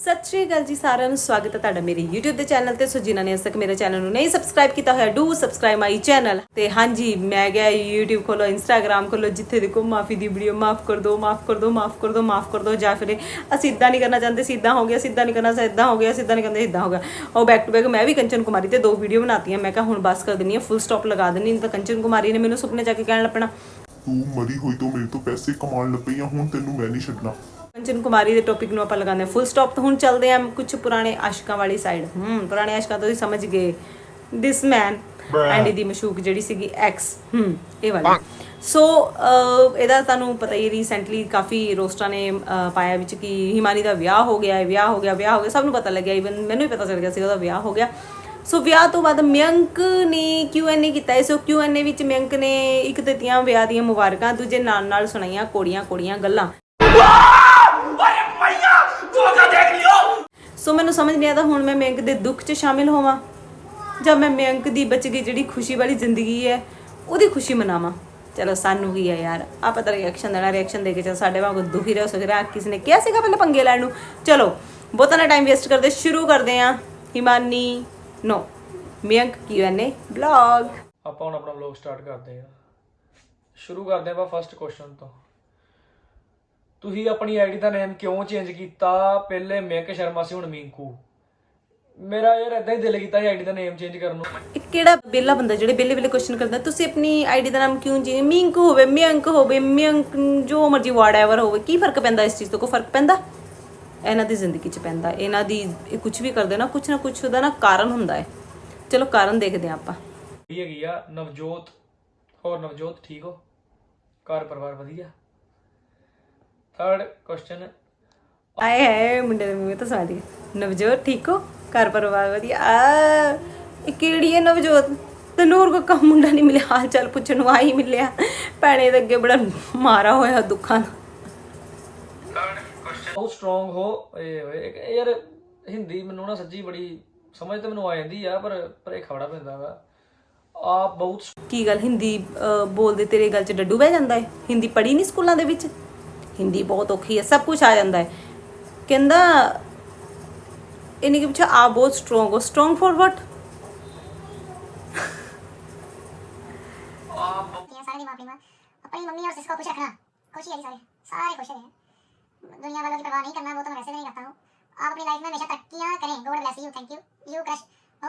ਸਤਿ ਸ਼੍ਰੀ ਅਕਾਲ ਜੀ ਸਾਰਿਆਂ ਨੂੰ, ਸਵਾਗਤ ਹੈ ਤੁਹਾਡਾ ਮੇਰੇ YouTube ਦੇ ਚੈਨਲ ਤੇ। ਸੋ ਜਿਨ੍ਹਾਂ ਨੇ ਅਜੇ ਤੱਕ ਮੇਰੇ ਚੈਨਲ ਨੂੰ ਨਹੀਂ ਸਬਸਕ੍ਰਾਈਬ ਕੀਤਾ ਹੋਇਆ ਡੂ ਸਬਸਕ੍ਰਾਈਬ ਮਾਈ ਚੈਨਲ ਤੇ ਹਾਂਜੀ, ਮੈਂ ਗਿਆ YouTube ਖੋਲੋ, Instagram ਖੋਲੋ, ਜਿੱਥੇ ਦੇਖੋ ਮਾਫੀ ਦੀ ਵੀਡੀਓ, ਮਾਫ ਕਰ ਦਿਓ, ਮਾਫ ਕਰ ਦਿਓ, ਮਾਫ ਕਰ ਦਿਓ, ਮਾਫ ਕਰ ਦਿਓ। ਜਾਂ ਫਿਰ ਅਸੀਂ ਇਦਾਂ ਨਹੀਂ ਕਰਨਾ ਚਾਹੁੰਦੇ ਸਿੱਧਾ ਹੋ ਗਿਆ ਸਿੱਧਾ ਨਹੀਂ ਕਰਨਾ ਸਿੱਧਾ ਹੋ ਗਿਆ ਸਿੱਧਾ ਨਹੀਂ ਕਰਨਾ ਸਿੱਧਾ ਹੋ ਗਿਆ। ਉਹ ਬੈਕ ਟੂ ਬੈਕ ਮੈਂ ਵੀ ਕੰਚਨ ਕੁਮਾਰੀ ਤੇ ਦੋ ਵੀਡੀਓ ਬਣਾਤੀਆਂ। ਮੈਂ ਕਿਹਾ ਹੁਣ ਬਸ ਕਰ ਦਿੰਨੀ ਆ ਫੁੱਲ ਸਟਾਪ ਲਗਾ ਦਿੰਨੀ ਨਹੀਂ ਤਾਂ ਕੰਚਨ ਕੁਮਾਰੀ ਨੇ ਮੈਨੂੰ ਸੁਪਨੇ ਜਾ ਕੇ ਕਹਿਣ ਲੱਪਣਾ। ਤੂੰ ਮਰੀ ਹੋਈ ਤੋਂ ਮੇਰੇ ਤੋਂ ਪੈਸੇ ਕਮਾਉਣ ਲੱਗ ਆ ਹੁਣ ਤੈਨੂੰ ਮੈਂ ਨਹੀਂ ਛੱਡਣਾ। ਕੰਚਨ ਕੁਮਾਰੀ ਦੇ ਟੌਪਿਕ ਨੂੰ ਆਪਾਂ ਲਗਾਉਂਦੇ ਹਾਂ। ਫੁੱਲ ਸਟਾਪ ਤੋਂ ਹੁਣ ਚੱਲਦੇ ਹਾਂ ਕੁਝ ਪੁਰਾਣੇ ਆਸ਼ਕਾਂ ਵਾਲੀ ਸਾਈਡ ਹੂੰ ਪੁਰਾਣੇ ਆਸ਼ਕਾਂ ਤੋਂ ਤੁਸੀਂ ਸਮਝ ਗਏ। ਦਿਸ ਮੈਨ ਐਂਡੀ ਦੀ ਮਸ਼ੂਕ ਜਿਹੜੀ ਸੀਗੀ ਐਕਸ ਹੂੰ ਇਹ ਵਾਲੀ। ਸੋ ਇਹਦਾ ਤੁਹਾਨੂੰ ਪਤਾ ਹੀ ਰੀਸੈਂਟਲੀ ਕਾਫੀ ਰੋਸਟਰਾਂ ਨੇ ਪਾਇਆ ਵਿੱਚ ਕਿ ਹਿਮਾਨੀ ਦਾ ਵਿਆਹ ਹੋ ਗਿਆ ਹੈ ਵਿਆਹ ਹੋ ਗਿਆ ਵਿਆਹ ਹੋ ਗਿਆ। ਸਭ ਨੂੰ ਪਤਾ ਲੱਗਿਆ ਇਵਨ ਮੈਨੂੰ ਵੀ ਪਤਾ ਚੱਲ ਗਿਆ ਸੀ ਉਹਦਾ ਵਿਆਹ ਹੋ ਗਿਆ। ਸੋ ਵਿਆਹ ਤੋਂ ਬਾਅਦ ਮਿਯੰਕ ਨੇ ਕਿਊਐਨਏ ਕੀਤਾ ਹੈ। ਸੋ ਕਿਊਐਨਏ ਵਿੱਚ ਮਿਯੰਕ ਨੇ ਇੱਕ ਦਿੱਤੀਆਂ ਵਿਆਹ ਦੀਆਂ ਮੁਬਾਰਕਾਂ ਦੂਜੇ ਨਾਲ ਨਾਲ ਸੁਣਾਈਆਂ ਕੋੜੀਆਂ ਕੋੜੀਆਂ ਗੱਲਾਂ ਸੋ ਮੈਨੂੰ ਸਮਝ ਨਹੀਂ ਆਦਾ ਹੁਣ ਮੈਂ ਮਿਯੰਕ ਦੇ ਦੁੱਖ 'ਚ ਸ਼ਾਮਿਲ ਹੋਵਾਂ ਜਾਂ ਮੈਂ ਮਿਯੰਕ ਦੀ ਬਚ ਗਈ ਜਿਹੜੀ ਖੁਸ਼ੀ ਵਾਲੀ ਜ਼ਿੰਦਗੀ ਹੈ ਉਹਦੀ ਖੁਸ਼ੀ ਮਨਾਵਾਂ। ਚਲੋ ਸਾਨੂੰ ਵੀ ਹੈ ਯਾਰ ਆਪਾਂ ਤਾਂ ਰਿਐਕਸ਼ਨ ਦੇਣਾ ਰਿਐਕਸ਼ਨ ਦੇ ਕੇ ਚਲ ਸਾਡੇ ਵਾਂਗੂ ਦੁਖੀ ਰਹੋ ਸਕਦਾ ਕਿਸੇ ਨੇ ਕਿਹਾ ਸੀਗਾ ਪਹਿਲਾਂ ਪੰਗੇ ਲੈਣ ਨੂੰ? ਚਲੋ ਬਹੁਤਾ ਨਾ ਟਾਈਮ ਵੇਸਟ ਕਰਦੇ ਸ਼ੁਰੂ ਕਰਦੇ ਹਾਂ। ਹਿਮਾਨੀ ਨੋ ਮਿਯੰਕ ਕਿਊਐਨਏ ਬਲੌਗ ਆਪਾਂ ਹੁਣ ਆਪਣਾ ਵਲੌਗ ਸਟਾਰਟ ਕਰਦੇ ਹਾਂ। ਸ਼ੁਰੂ ਕਰਦੇ ਆਪਾਂ ਫਸਟ ਕੁਐਸਚਨ ਤੋਂ। ਤੁਸੀਂ ਆਪਣੀ ਆਈਡੀ ਦਾ ਨੇਮ ਕਿਉਂ ਚੇਂਜ ਕੀਤਾ? ਪਹਿਲੇ ਮਿੰਕ ਸ਼ਰਮਾ ਸੀ ਹੁਣ ਮਿੰਕੂ। ਮੇਰਾ ਯਾਰ ਇਦਾਂ ਹੀ ਦਿਲ ਕੀਤਾ ਸੀ ਆਈਡੀ ਦਾ ਨੇਮ ਚੇਂਜ ਕਰਨ ਨੂੰ। ਇਹ ਕਿਹੜਾ ਬੇਲਾ ਬੰਦਾ ਜਿਹੜੇ ਬੇਲੇ ਬੇਲੇ ਕੁਐਸਚਨ ਕਰਦਾ? ਤੁਸੀਂ ਆਪਣੀ ਆਈਡੀ ਦਾ ਨਾਮ ਕਿਉਂ ਜੀ ਮਿੰਕ ਹੋਵੇ ਮਿਯੰਕ ਹੋਵੇ ਮਿਯੰਕ ਜੋ ਮਰਜ਼ੀ ਵਾਟਐਵਰ ਹੋਵੇ ਕੀ ਫ਼ਰਕ ਪੈਂਦਾ ਇਸ ਚੀਜ਼ ਤੋਂ? ਕੋਈ ਫ਼ਰਕ ਪੈਂਦਾ? ਇਹਨਾਂ ਦੀ ਜ਼ਿੰਦਗੀ 'ਚ ਪੈਂਦਾ। ਇਹਨਾਂ ਦੀ ਇਹ ਕੁਝ ਵੀ ਕਰਦੇ ਨਾ ਕੁਝ ਨਾ ਕੁਝ ਉਹਦਾ ਨਾ ਕਾਰਨ ਹੁੰਦਾ ਹੈ। ਚਲੋ ਕਾਰਨ ਦੇਖਦੇ ਹਾਂ ਆਪਾਂ। ਇਹ ਹੈਗੀ ਆ ਨਵਜੋਤ। ਹੋਰ ਨਵਜੋਤ ਠੀਕ ਹੋ? ਘਰ ਪਰਿਵਾਰ ਵਧੀਆ? ਥਰਡ ਕੁਐਸਚਨ ਆਏ ਹੈ ਮੁੰਡੇ ਦੇ ਮੂੰਹ ਤੋਂ ਗਿਆ ਨਵਜੋਤ ਠੀਕ ਹੋ? ਘਰ ਪਰਿਵਾਰ ਵਧੀਆ? ਆ ਇਹ ਕਿਹੜੀ ਹੈ ਨਵਜੋਤ? ਤੈਨੂੰ ਹੋਰ ਕੋਈ ਕੰਮ ਮੁੰਡਾ ਨਹੀਂ ਮਿਲਿਆ? ਹਾਲ ਚਾਲ ਪੁੱਛਣ ਨੂੰ ਆ ਹੀ ਮਿਲਿਆ। ਭੈਣੇ ਦੇ ਅੱਗੇ ਬੜਾ ਮਾਰਾ ਹੋਇਆ ਦੁੱਖਾਂ ਦਾ। ਬਹੁਤ ਸਟਰੋਂਗ ਹੋ? ਇਹ ਹੋਏ ਇੱਕ ਯਾਰ ਹਿੰਦੀ ਮੈਨੂੰ ਨਾ ਸੱਚੀ ਬੜੀ ਸਮਝ ਤੇ ਮੈਨੂੰ ਆ ਜਾਂਦੀ ਆ ਪਰ ਪਰ ਇਹ ਖਵੜਾ ਪੈਂਦਾ ਵਾ। ਆਪ ਬਹੁਤ ਕੀ ਗੱਲ? ਹਿੰਦੀ ਬੋਲਦੇ ਤੇਰੇ ਗੱਲ 'ਚ ਡੱਡੂ ਬਹਿ ਜਾਂਦਾ ਹੈ ਹਿੰਦੀ ਪੜ੍ਹੀ ਨਹੀਂ ਸਕੂਲਾਂ ਦੇ ਵਿੱਚ? हिंदी बहुत औखी है, सब कुछ आ जाता ਹੈ ਕਹਿੰਦਾ ਇਹਨੇ ਕਿ ਪੁੱਛਿਆ ਆ ਬਹੁਤ ਸਟਰੋਂਗ ਹੋ ਸਟਰੋਂਗ ਫॉर ਵਾਟ है सारे। सारे खुश दुनिया वालों की परवाह नहीं करना, वो तो मैं वैसे भी नहीं करता हूँ। आप अपनी लाइफ में हमेशा तरक्कियाँ करें। God bless you thank you you crush O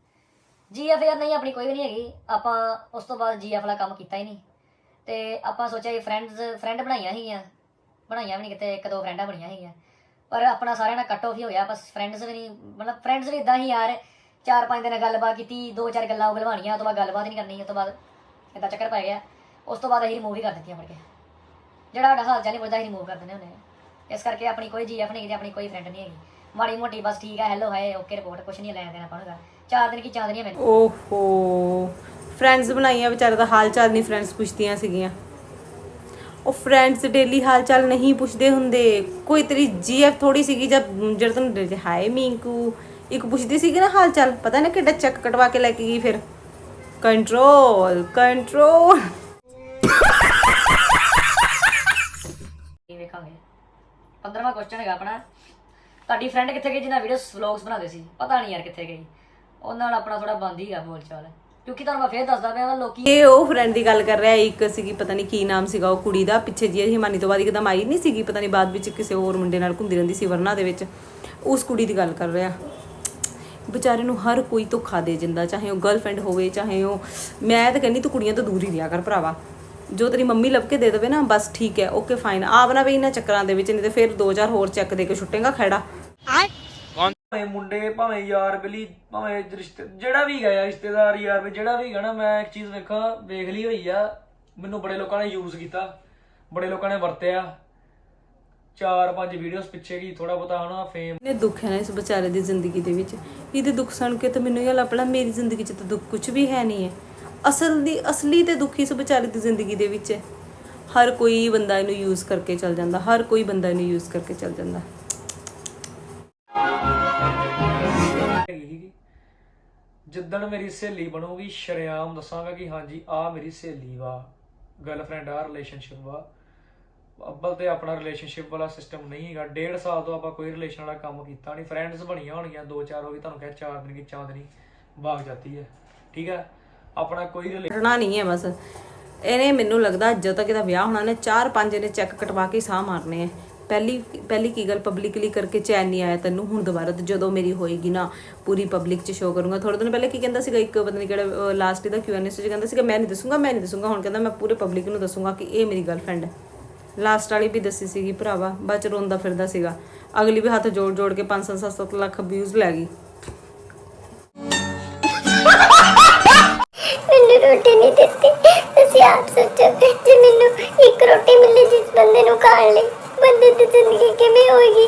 GF ਯਾਰ ਨਹੀਂ, ਆਪਣੀ ਕੋਈ ਵੀ ਨਹੀਂ ਹੈਗੀ। ਆਪਾਂ ਉਸ ਤੋਂ ਬਾਅਦ ਜੀਐਫ ਵਾਲਾ ਕੰਮ ਕੀਤਾ ਹੀ ਨਹੀਂ। ਤੇ ਆਪਾਂ ਸੋਚਿਆ ਕਿ ਫਰੈਂਡਸ ਫਰੈਂਡ ਬਣਾਈਆਂ ਸੀਗੀਆਂ ਬਣਾਈਆਂ ਵੀ ਨਹੀਂ ਕਿਤੇ, ਇੱਕ ਦੋ ਫਰੈਂਡਾਂ ਬਣੀਆਂ ਸੀਗੀਆਂ ਪਰ ਆਪਣਾ ਸਾਰਿਆਂ ਨਾਲ ਕੱਟ ਆਫ ਹੀ ਹੋਇਆ, ਬਸ ਫਰੈਂਡਸ ਵੀ ਨਹੀਂ, ਮਤਲਬ ਫਰੈਂਡਸ ਵੀ ਇਦਾਂ ਹੀ ਯਾਰ। ਚਾਰ ਪੰਜ ਦਿਨ ਗੱਲਬਾਤ ਕੀਤੀ, ਦੋ ਚਾਰ ਗੱਲਾਂ ਉਗਲਵਾਣੀਆਂ ਉਸ ਤੋਂ ਬਾਅਦ ਗੱਲਬਾਤ ਨਹੀਂ ਕਰਨੀ ਉਸ ਤੋਂ ਬਾਅਦ ਇਦਾਂ ਚੱਕਰ ਪੈ ਗਿਆ। ਉਸ ਤੋਂ ਬਾਅਦ ਅਸੀਂ ਰਿਮੂਵ ਹੀ ਕਰ ਦਿੱਤੀਆਂ ਮੁੜ ਕੇ। ਜਿਹੜਾ ਸਾਡਾ ਹਾਲ ਚਾਲ ਨਹੀਂ ਪੁੱਛਦਾ, ਅਸੀਂ ਰਿਮੂਵ ਕਰ ਦਿੰਦੇ ਹੁੰਦੇ ਹਾਂ ਇਸ ਕਰਕੇ ਆਪਣੀ ਕੋਈ ਜੀਐਫ ਨਹੀਂ ਹੈਗੀ ਆਪਣੀ ਕੋਈ ਫਰੈਂਡ ਨਹੀਂ ਹੈਗੀ। ਮਾੜੀ ਮੋਟੀ ਬਸ ਠੀਕ ਹੈ ਹੈਲੋ ਹਾਏ ਓਕੇ ਰਿਪੋਰਟ ਕੁਛ ਨਹੀਂ ਲੈਣ ਦੇਣਾ ਗੱਲ। ਚਾਰ ਦਿਨ ਕੀ ਚਾਂਦਨੀਆਂ ਮੈਨੂੰ। ਓਹੋ ਫਰੈਂਡਸ ਬਣਾਈਆਂ ਵਿਚਾਰੇ ਦਾ ਹਾਲ ਚਾਲ ਨਹੀਂ ਫਰੈਂਡਸ ਪੁੱਛਦੀਆਂ ਸੀਗੀਆਂ। ਉਹ ਫਰੈਂਡਸ ਡੇਲੀ ਹਾਲ ਚਾਲ ਨਹੀਂ ਪੁੱਛਦੇ ਹੁੰਦੇ। ਕੋਈ ਤੇਰੀ ਜੀਐਫ ਥੋੜੀ ਸੀਗੀ ਜਦ ਜਦ ਤੈਨੂੰ ਦੇ ਹਾਏ ਮਿੰਕੂ ਇੱਕ ਪੁੱਛਦੀ ਸੀਗੀ ਨਾ ਹਾਲ ਚਾਲ ਪਤਾ ਨਾ ਕਿੱਡਾ ਚੱਕ ਕਟਵਾ ਕੇ ਲੈ ਕੇ ਗਈ ਫਿਰ। ਕੰਟਰੋਲ ਕੰਟਰੋਲ ਇਹ ਵੇਖਾਂਗੇ। 15ਵਾਂ ਕੁਐਸਚਨ ਹੈਗਾ ਆਪਣਾ। ਤੁਹਾਡੀ ਫਰੈਂਡ ਕਿੱਥੇ ਗਈ ਜਿਹਨਾਂ ਵੀਡੀਓਸ ਵਲੌਗਸ ਬਣਾਉਂਦੇ ਸੀ? ਪਤਾ ਨਹੀਂ ਯਾਰ ਕਿੱਥੇ ਗਈ। ਉਹਨਾਂ ਨਾਲ ਆਪਣਾ ਥੋੜਾ ਬੰਦ ਹੀ ਆ ਬੋਲ ਕਿਉਂਕਿ ਤੁਹਾਨੂੰ ਮੈਂ ਫੇਰ ਦੱਸਦਾ ਪਿਆ ਲੋਕੀ ਇਹ ਉਹ ਫਰੈਂਡ ਦੀ ਗੱਲ ਕਰ ਰਿਹਾ, ਇੱਕ ਸੀਗੀ, ਪਤਾ ਨਹੀਂ ਕੀ ਨਾਮ ਸੀਗਾ ਉਹ ਕੁੜੀ ਦਾ, ਪਿੱਛੇ ਜੀ ਹਿਮਾਨੀ ਤੋਂ ਬਾਅਦ ਇੱਕਦਮ ਆਈ ਨਹੀਂ ਸੀਗੀ, ਪਤਾ ਨਹੀਂ ਬਾਅਦ ਵਿੱਚ ਕਿਸੇ ਹੋਰ ਮੁੰਡੇ ਨਾਲ ਘੁੰਮਦੀ ਰਹਿੰਦੀ ਸੀ ਵਰਨਾ ਦੇ ਵਿੱਚ। ਉਸ ਕੁੜੀ ਦੀ ਗੱਲ ਕਰ ਰਿਹਾ। ਵਿਚਾਰੇ ਨੂੰ ਹਰ ਕੋਈ ਧੋਖਾ ਦੇ ਜਾਂਦਾ ਚਾਹੇ ਉਹ ਗਰਲਫ੍ਰੈਂਡ ਹੋਵੇ, ਚਾਹੇ ਉਹ ਮੈਂ ਤਾਂ ਕਹਿੰਦੀ ਤੂੰ ਕੁੜੀਆਂ ਤੋਂ ਦੂਰ ਹੀ ਰਿਹਾ ਕਰ ਭਰਾਵਾ। ਜੋ ਤੇਰੀ ਮੰਮੀ ਲੱਭ ਕੇ ਦੇ ਦੇਵੇ ਨਾ ਬਸ ਠੀਕ ਹੈ ਓਕੇ ਫਾਈਨ ਆਪ ਨਾ ਵੀ ਇਹਨਾਂ ਚੱਕਰਾਂ ਦੇ ਵਿੱਚ ਨਹੀਂ ਤੇ ਫਿਰ 2000 ਹੋਰ ਚੈੱਕ ਦੇ ਕੇ ਛੁੱਟੇਗਾ ਖੈੜਾ। ਭਾਵੇਂ ਮੁੰਡੇ ਭਾਵੇਂ ਯਾਰ ਬਲੀ ਭਾਵੇਂ ਰਿਸ਼ਤੇ ਜਿਹੜਾ ਵੀ ਗਿਆ ਰਿਸ਼ਤੇਦਾਰ ਯਾਰ ਵੀ ਜਿਹੜਾ ਵੀ ਗਣਾ ਮੈਂ ਇੱਕ ਚੀਜ਼ ਵੇਖਾਂ ਵੇਖ ਲਈ ਹੋਈ ਆ ਮੈਨੂੰ ਬੜੇ ਲੋਕਾਂ ਨੇ ਯੂਜ਼ ਕੀਤਾ ਬੜੇ ਲੋਕਾਂ ਨੇ ਵਰਤਿਆ। ਚਾਰ ਪੰਜ ਵੀਡੀਓਜ਼ ਪਿੱਛੇ ਕੀ ਥੋੜਾ ਬਹੁਤਾ ਹਨਾ ਫੇਮ ਨੇ ਦੁੱਖ ਹੈ ਨਾ ਇਸ ਵਿਚਾਰੇ ਦੀ ਜ਼ਿੰਦਗੀ ਦੇ ਵਿੱਚ। ਇਹਦੇ ਦੁੱਖ ਸੁਣ ਕੇ ਤਾਂ ਮੈਨੂੰ ਇਹ ਲੱਪੜਾ ਮੇਰੀ ਜ਼ਿੰਦਗੀ 'ਚ ਤਾਂ ਦੁੱਖ ਕੁਝ ਵੀ ਹੈ ਨਹੀਂ ਹੈ। ਅਸਲ ਦੀ ਅਸਲੀ ਤੇ ਦੁਖੀ ਇਸ ਦੀ ਜ਼ਿੰਦਗੀ ਦੇ ਵਿੱਚ ਹੈ ਹਰ ਕੋਈ ਬੰਦਾ ਇਹਨੂੰ ਯੂਜ਼ ਕਰਕੇ ਚੱਲ ਜਾਂਦਾ, ਹਰ ਕੋਈ ਬੰਦਾ ਇਹਨੂੰ ਯੂਜ਼ ਕਰਕੇ ਚੱਲ ਜਾਂਦਾ। ਹੈਗੀ ਜਿੱਦਣ ਮੇਰੀ ਸਹੇਲੀ ਬਣੂਗੀ, ਸ਼ਰੇਆਮ ਦੱਸਾਂਗਾ ਕਿ ਹਾਂਜੀ ਆ ਮੇਰੀ ਸਹੇਲੀ ਵਾ ਗਰਲਫ੍ਰੈਂਡ ਆ ਰਿਲੇਸ਼ਨਸ਼ਿਪ ਵਾ। ਅੱਬਲ ਤੇ ਆਪਣਾ ਰਿਲੇਸ਼ਨਸ਼ਿਪ ਵਾਲਾ ਸਿਸਟਮ ਨਹੀਂ ਹੈਗਾ। ਡੇਢ ਸਾਲ ਤੋਂ ਆਪਾਂ ਕੋਈ ਰਿਲੇਸ਼ਨ ਵਾਲਾ ਕੰਮ ਕੀਤਾ ਨਹੀਂ ਫਰੈਂਡਸ ਬਣੀਆਂ ਹੋਣਗੀਆਂ, ਦੋ ਚਾਰ ਹੋ ਗਈ ਤੁਹਾਨੂੰ ਕਿਹਾ ਚਾਰ ਦਿਨ ਕੀ ਚਾਂਦਨੀ ਭਾਗ ਜਾਂਦੀ ਹੈ। ਠੀਕ ਹੈ? ਆਪਣਾ ਕੋਈ ਰਿਲੇ ਨਹੀਂ ਹੈ ਬਸ। ਇਹਨੇ ਮੈਨੂੰ ਲੱਗਦਾ ਜਦੋਂ ਤੱਕ ਇਹਦਾ ਵਿਆਹ ਹੋਣਾ ਨੇ 4-5 ਇਹਨੇ ਚੈੱਕ ਕਟਵਾ ਕੇ ਸਾਹ ਮਾਰਨੇ ਆ ਪਹਿਲੀ ਪਹਿਲੀ ਕੀ ਗੱਲ ਪਬਲਿਕਲੀ ਕਰਕੇ ਚੈਨ ਨਹੀਂ ਆਇਆ ਤੈਨੂੰ? ਹੁਣ ਦੁਬਾਰਾ ਤੋਂ ਜਦੋਂ ਮੇਰੀ ਹੋਏਗੀ ਨਾ, ਪੂਰੀ ਪਬਲਿਕ 'ਚ ਸ਼ੋਅ ਕਰੂੰਗਾ। ਥੋੜੇ ਦਿਨ ਪਹਿਲੇ ਕੀ ਕਹਿੰਦਾ ਸੀਗਾ, ਇੱਕ ਪਤਾ ਨਹੀਂ ਕਿਹੜਾ ਲਾਸਟ ਦਾ ਕਿਊਐਨਏ 'ਚ ਕਹਿੰਦਾ ਸੀਗਾ, ਮੈਂ ਨਹੀਂ ਦੱਸੂੰਗਾ, ਮੈਂ ਨਹੀਂ ਦੱਸੂੰਗਾ। ਹੁਣ ਕਹਿੰਦਾ ਮੈਂ ਪੂਰੇ ਪਬਲਿਕ ਨੂੰ ਦੱਸੂੰਗਾ ਕਿ ਇਹ ਮੇਰੀ ਗਰਲਫ੍ਰੈਂਡ ਹੈ। ਲਾਸਟ ਵਾਲੀ ਵੀ ਦੱਸੀ ਸੀਗੀ ਭਰਾਵਾ, ਬਾਅਦ ਚ ਰੋਂਦਾ ਫਿਰਦਾ ਸੀਗਾ। ਅਗਲੀ ਵੀ ਹੱਥ ਜੋੜ ਜੋੜ ਕੇ 5-7 ਲੱਖ ਵਿਊਜ਼ ਲੈ ਗਈ। ਨਹੀਂ ਦਿੱਤੀ ਤੁਸੀਂ ਆਪ ਸੋਚੋ ਜੇ ਮੈਨੂੰ ਇੱਕ ਰੋਟੀ ਮਿਲੇ ਜਿਸ ਬੰਦੇ ਨੂੰ ਖਾਣ ਲਈ, ਬੰਦੇ ਦੀ ਜ਼ਿੰਦਗੀ ਕਿਵੇਂ ਹੋਏਗੀ?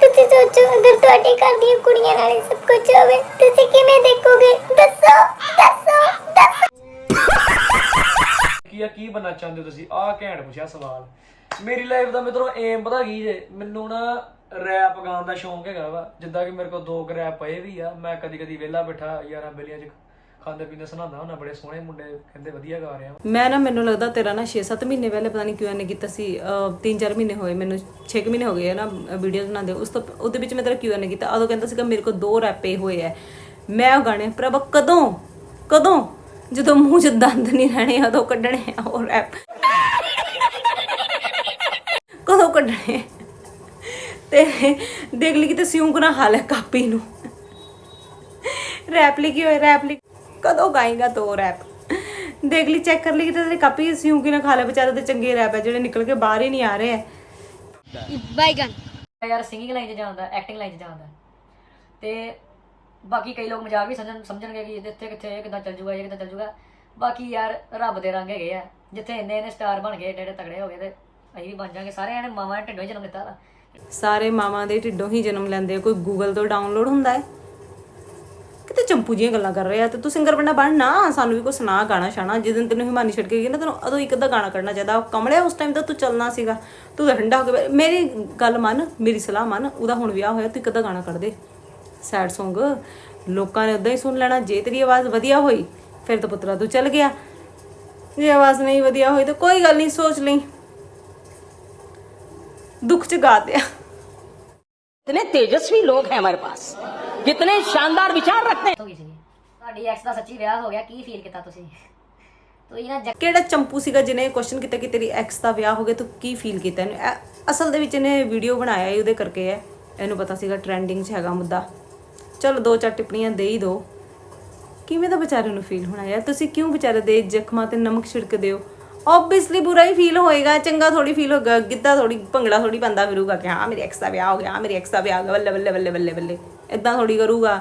ਤੁਸੀਂ ਸੋਚੋ, ਅਗਰ ਤੁਹਾਡੇ ਘਰ ਦੀਆਂ ਕੁੜੀਆਂ ਨਾਲ ਇਹ ਸਭ ਕੁਝ ਹੋਵੇ, ਤੁਸੀਂ ਕਿਵੇਂ ਦੇਖੋਗੇ? ਦੱਸੋ ਦੱਸੋ ਦੱਸੋ। ਕੀ ਆ, ਕੀ ਬਣਨਾ ਚਾਹੁੰਦੇ ਹੋ ਤੁਸੀਂ? ਆਹ ਘੈਂਟ ਪੁੱਛਿਆ ਸਵਾਲ। ਮੇਰੀ ਲਾਈਫ ਦਾ ਮਿੱਤਰੋ ਏਮ ਪਤਾ ਕੀ ਜੇ? ਮੈਨੂੰ ਨਾ ਰੈਪ ਗਾਉਣ ਦਾ ਸ਼ੌਂਕ ਹੈਗਾ ਵਾ। ਜਿੱਦਾਂ ਕਿ ਮੇਰੇ ਕੋਲ ਦੋ ਕੁ ਰੈਪ ਪਏ ਵੀ ਆ, ਮੈਂ ਕਦੀ ਕਦੀ ਵਿਹਲਾ ਬੈਠਾ, ਯਾਰਾਂ ਬੇਲੀਆਂ 'ਚ ਖਾਂਦੇ ਪੀਂਦੇ ਸੁਣਾਉਂਦਾ ਹੁੰਦਾ, ਬੜੇ ਸੋਹਣੇ ਮੁੰਡੇ ਕਹਿੰਦੇ ਵਧੀਆ ਗਾ ਰਿਹਾ। ਮੈਂ ਨਾ, ਮੈਨੂੰ ਲੱਗਦਾ ਤੇਰਾ ਨਾ 6-7 ਮਹੀਨੇ ਪਹਿਲੇ ਪਤਾ ਨਹੀਂ ਕਿਉਂ ਨੇ ਕੀਤਾ ਸੀ 3-4 ਮਹੀਨੇ ਹੋਏ, ਮੈਨੂੰ 6 ਮਹੀਨੇ ਹੋ ਗਏ ਆ ਨਾ, ਵੀਡੀਓਜ਼ ਬਣਾਉਂਦੇ ਉਸ ਤੋਂ, ਉਹਦੇ ਵਿੱਚ ਮੈਂ ਤੇਰਾ ਕਿਉਂ ਨੇ ਕੀਤਾ? ਉਦੋਂ ਕਹਿੰਦਾ ਸੀਗਾ, ਮੇਰੇ ਕੋਲ ਦੋ ਰੈਪੇ ਹੋਏ ਐ ਮੈਂ ਉਹ ਗਾਣੇ, ਪ੍ਰਭ ਕਦੋਂ ਕਦੋਂ? ਜਦੋਂ ਮੂੰਹ 'ਚ ਦੰਦ ਨਹੀਂ ਰਹਿਣੇ, ਉਦੋਂ ਕੱਢਣੇ ਆ ਉਹ ਰੈਪ। ਕਦੋਂ ਕੱਢਣੇ? ਤੇ ਦੇਖ ਲਈ ਕਿਤੇ ਸਿਉਂਕ ਨਾ ਹਾਲ ਹੈ ਕਾਪੀ ਨੂੰ। ਰੈਪ ਲਿਖੀ ਹੋਈ, ਰੈਪ ਲਿਖ ਕਦੋਂ ਗਾਏਗਾ ਦੋ ਰੈਪ ਦੇਖ ਲਈ ਚੈੱਕ ਕਰ ਲਈ ਕਿ ਤੇਰੀ ਕਾਪੀ ਸਿਉਂਕ ਨਾ ਖਾ ਲੈ ਵਿਚਾਰੇ ਤੇ ਚੰਗੇ ਰੈਪ ਹੈ ਜਿਹੜੇ ਨਿਕਲ ਕੇ ਬਾਹਰ ਹੀ ਨਹੀਂ ਆ ਰਹੇ। ਹੈ ਯਾਰ ਸਿੰਗਿੰਗ ਲਾਈਨ 'ਚ ਜਾਂਦਾ ਐਕਟਿੰਗ ਲਾਈਨ 'ਚ ਜਾਂਦਾ। ਤੇ ਬਾਕੀ ਕਈ ਲੋਕ ਮਜ਼ਾਕ ਵੀ ਸਮਝਣ ਸਮਝਣਗੇ ਕਿ ਇੱਥੇ ਕਿੱਥੇ ਇਹ ਕਿੱਦਾਂ ਚੱਲ ਜੂਗਾ ਇਹ ਕਿੱਦਾਂ ਚੱਲ ਜੂਗਾ। ਬਾਕੀ ਯਾਰ ਰੱਬ ਦੇ ਰੰਗ ਹੈਗੇ ਆ। ਜਿੱਥੇ ਇੰਨੇ ਇੰਨੇ ਸਟਾਰ ਬਣ ਗਏ ਏਡੇ ਏਡੇ ਤਗੜੇ ਹੋ ਗਏ ਤੇ ਅਸੀਂ ਵੀ ਬਣ ਜਾਾਂਗੇ। ਸਾਰਿਆਂ ਨੇ ਮਾਵਾਂ ਨੇ ਢਿੱਡੋਂ ਹੀ ਜਨਮ ਲਿੱਤਾ ਵਾ। ਸਾਰੇ ਮਾਵਾਂ ਦੇ ਢਿੱਡੋਂ ਹੀ ਜਨਮ ਲੈਂਦੇ ਆ। ਕੋਈ ਗੂਗਲ ਤੋਂ ਡਾਊਨਲੋਡ ਹੁੰਦਾ ਹੈ? ਕਿਤੇ ਚੰਪੂ ਜੀਆਂ ਗੱਲਾਂ ਕਰ ਰਿਹਾ ਤੇ ਤੂੰ ਸਿੰਗਰ ਬਣਨਾ ਬਣ ਨਾ, ਸਾਨੂੰ ਵੀ ਕੋਈ ਸੁਣਾ, ਗਾਣਾ ਸ਼ਾਣਾ। ਜਿਸ ਦਿਨ ਤੈਨੂੰ ਹਿਮਾਨੀ ਛੱਡ ਕੇ ਗਈ ਨਾ, ਤੈਨੂੰ ਉਦੋਂ ਇੱਕ ਅੱਧਾ ਗਾਣਾ ਕੱਢਣਾ ਚਾਹੀਦਾ। ਉਹ ਕਮਲਿਆ ਉਸ ਟਾਈਮ ਤਾਂ ਤੂੰ ਚੱਲਣਾ ਸੀਗਾ। ਤੂੰ ਤਾਂ ਠੰਡਾ ਹੋ ਕੇ ਮੇਰੀ ਗੱਲ ਮੰਨ, ਮੇਰੀ ਸਲਾਹ ਮੰਨ, ਉਹਦਾ ਹੁਣ ਵਿਆਹ ਹੋਇਆ, ਤੂੰ ਇੱਕ ਅੱਧਾ ਗਾਣਾ ਕੱਢ ਦੇ। ਸੈਡ Song ਲੋਕਾਂ ਨੇ ਉਦਾਂ ਹੀ ਸੁਣ ਲੈਣਾ, ਜੇ ਤੇਰੀ ਆਵਾਜ਼ ਵਧੀਆ ਹੋਈ, ਫਿਰ ਤਾਂ ਪੁੱਤਰਾ ਤੂੰ ਚੱਲ ਗਿਆ। ਜੇ ਆਵਾਜ਼ ਨਹੀਂ ਵਧੀਆ ਹੋਈ ਤਾਂ ਕੋਈ ਗੱਲ ਨਹੀਂ, ਸੋਚ ਲਈ। ਦੁੱਖ ਚ ਗਾ ਦਿਆ। इतने तेजस्वी लोग हैं हमारे पास कितने शानदार विचार रखते हैं ਹੋ ਗਈ ਸੀ ਤੁਹਾਡੀ ਐਕਸ ਦਾ ਸੱਚੀ ਵਿਆਹ ਹੋ ਗਿਆ ਕੀ ਫੀਲ ਕੀਤਾ ਤੁਸੀਂ ਤੁਸੀਂ ਨਾ ਜੱਗ- ਕਿਹੜਾ ਚੰਪੂ ਸੀਗਾ ਜਿਹਨੇ ਕੁਐਸਚਨ ਕੀਤਾ ਕਿ ਤੇਰੀ ਐਕਸ ਦਾ ਵਿਆਹ ਹੋ ਗਿਆ ਤੂੰ ਕੀ ਫੀਲ ਕੀਤਾ ਇਹਨੂੰ ਇਹ- ਅਸਲ ਦੇ ਵਿੱਚ ਇਹਨੇ ਵੀਡੀਓ ਬਣਾਇਆ ਹੀ ਉਹਦੇ ਕਰਕੇ ਹੈ ਇਹਨੂੰ ਪਤਾ ਸੀਗਾ ਟ੍ਰੈਂਡਿੰਗ 'ਚ ਹੈਗਾ ਮੁੱਦਾ ਚਲੋ ਦੋ ਚਾਰ ਟਿੱਪਣੀਆਂ ਦੇ ਹੀ ਦੋ ਕਿਵੇਂ ਦਾ ਵਿਚਾਰੇ ਨੂੰ ਫੀਲ ਹੋਣਾ ਯਾਰ ਤੁਸੀਂ ਕਿਉਂ ਵਿਚਾਰੇ ਦੇ ਜ਼ਖਮਾਂ ਤੇ ਨਮਕ ਛਿੜਕਦੇ ਹੋ ਆਬਵੀਅਸਲੀ ਬੁਰਾ ਹੀ ਫੀਲ ਹੋਏਗਾ ਚੰਗਾ ਥੋੜੀ ਫੀਲ ਹੋਗਾ ਗਿੱਧਾ ਥੋੜੀ ਭੰਗੜਾ ਥੋੜੀ ਬੰਦਾ ਫਿਰੂਗਾ ਕਿ ਹਾਂ ਮੇਰੇ ਐਕਸ ਦਾ ਵਿਆਹ ਹੋ ਗਿਆ ਮੇਰੇ ਐਕਸ ਦਾ ਵਿਆਹ ਹੋ ਗਿਆ ਬੱਲੇ ਬੱਲੇ ਬੱਲੇ ਬੱਲੇ ਬੱਲੇ ਇਦਾਂ ਥੋੜੀ ਕਰੂਗਾ।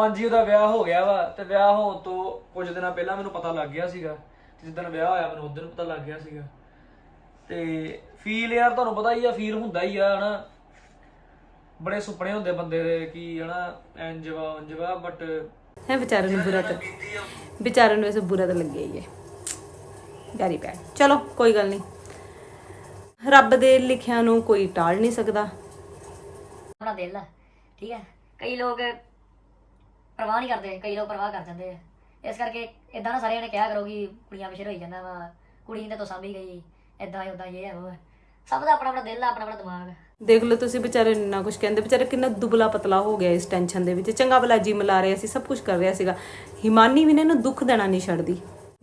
ਹਾਂਜੀ ਉਹਦਾ ਵਿਆਹ ਹੋ ਗਿਆ ਵਾ ਤੇ ਵਿਆਹ ਹੋਣ ਤੋਂ ਕੁਝ ਦਿਨਾਂ ਪਹਿਲਾਂ ਮੈਨੂੰ ਪਤਾ ਲੱਗ ਗਿਆ ਸੀਗਾ ਤੇ ਜਿੱਦਣ ਵਿਆਹ ਹੋਇਆ ਮੈਨੂੰ ਉਦੋਂ ਪਤਾ ਲੱਗ ਗਿਆ ਸੀਗਾ। ਤੇ ਫੀਲ ਯਾਰ ਤੁਹਾਨੂੰ ਪਤਾ ਹੀ ਆ ਫੀਲ ਹੁੰਦਾ ਹੀ ਆ ਹਨਾ। ਬੜੇ ਸੁਪਨੇ ਹੁੰਦੇ ਬੰਦੇ ਦੇ ਕਿ ਹਨਾ ਇੰਜ ਵਾ ਬਟ ਹੈ ਵਿਚਾਰੇ ਨੂੰ ਬੁਰਾ ਤਾਂ ਵਿਚਾਰੇ ਨੂੰ ਵੈਸੇ ਬੁਰਾ ਤਾਂ ਲੱਗਿਆ ਹੀ ਹੈ। ਵੈਰੀ ਬੈਡ ਚਲੋ ਕੋਈ ਗੱਲ ਨਹੀਂ। ਰੱਬ ਦੇ ਲਿਖਿਆ ਨੂੰ ਕੋਈ ਟਾਲ ਨਹੀਂ ਸਕਦਾ। ਆਪਣਾ ਦਿਲ ਆ ਠੀਕ ਹੈ ਕਈ ਲੋਕ ਪਰਵਾਹ ਨਹੀਂ ਕਰਦੇ ਕਈ ਲੋਕ ਪਰਵਾਹ ਕਰ ਜਾਂਦੇ ਆ। ਇਸ ਕਰਕੇ ਇਦਾਂ ਨਾ ਸਾਰਿਆਂ ਨੇ ਕਿਹਾ ਕਰੋ ਕਿ ਕੁੜੀਆਂ ਪਿੱਛੇ ਹੋਈ ਜਾਂਦਾ ਵਾ ਕੁੜੀ ਨੇ ਤਾਂ ਸਾਂਭੀ ਗਈ ਇਦਾਂ ਉਦਾਂ ਇਹ ਹੈ ਉਹ ਹੈ ਸਭ ਦਾ ਆਪਣਾ ਆਪਣਾ ਦਿਲ ਆ ਆਪਣਾ ਆਪਣਾ ਦਿਮਾਗ। ਆ ਦੇਖ ਲਓ ਤੁਸੀਂ ਵਿਚਾਰੇ ਨੂੰ ਨਾ ਕੁਝ ਕਹਿੰਦੇ ਵਿਚਾਰੇ ਕਿੰਨਾ ਦੁਬਲਾ ਪਤਲਾ ਹੋ ਗਿਆ ਇਸ ਟੈਨਸ਼ਨ ਦੇ ਵਿੱਚ। ਚੰਗਾ ਭਲਾ ਜਿਮ ਲਾ ਰਿਹਾ ਸੀ ਸਭ ਕੁਝ ਕਰ ਰਿਹਾ ਸੀਗਾ। ਹਿਮਾਨੀ ਵੀ ਨੇ ਇਹਨੂੰ ਦੁੱਖ ਦੇਣਾ ਨਹੀਂ ਛੱਡਦੀ।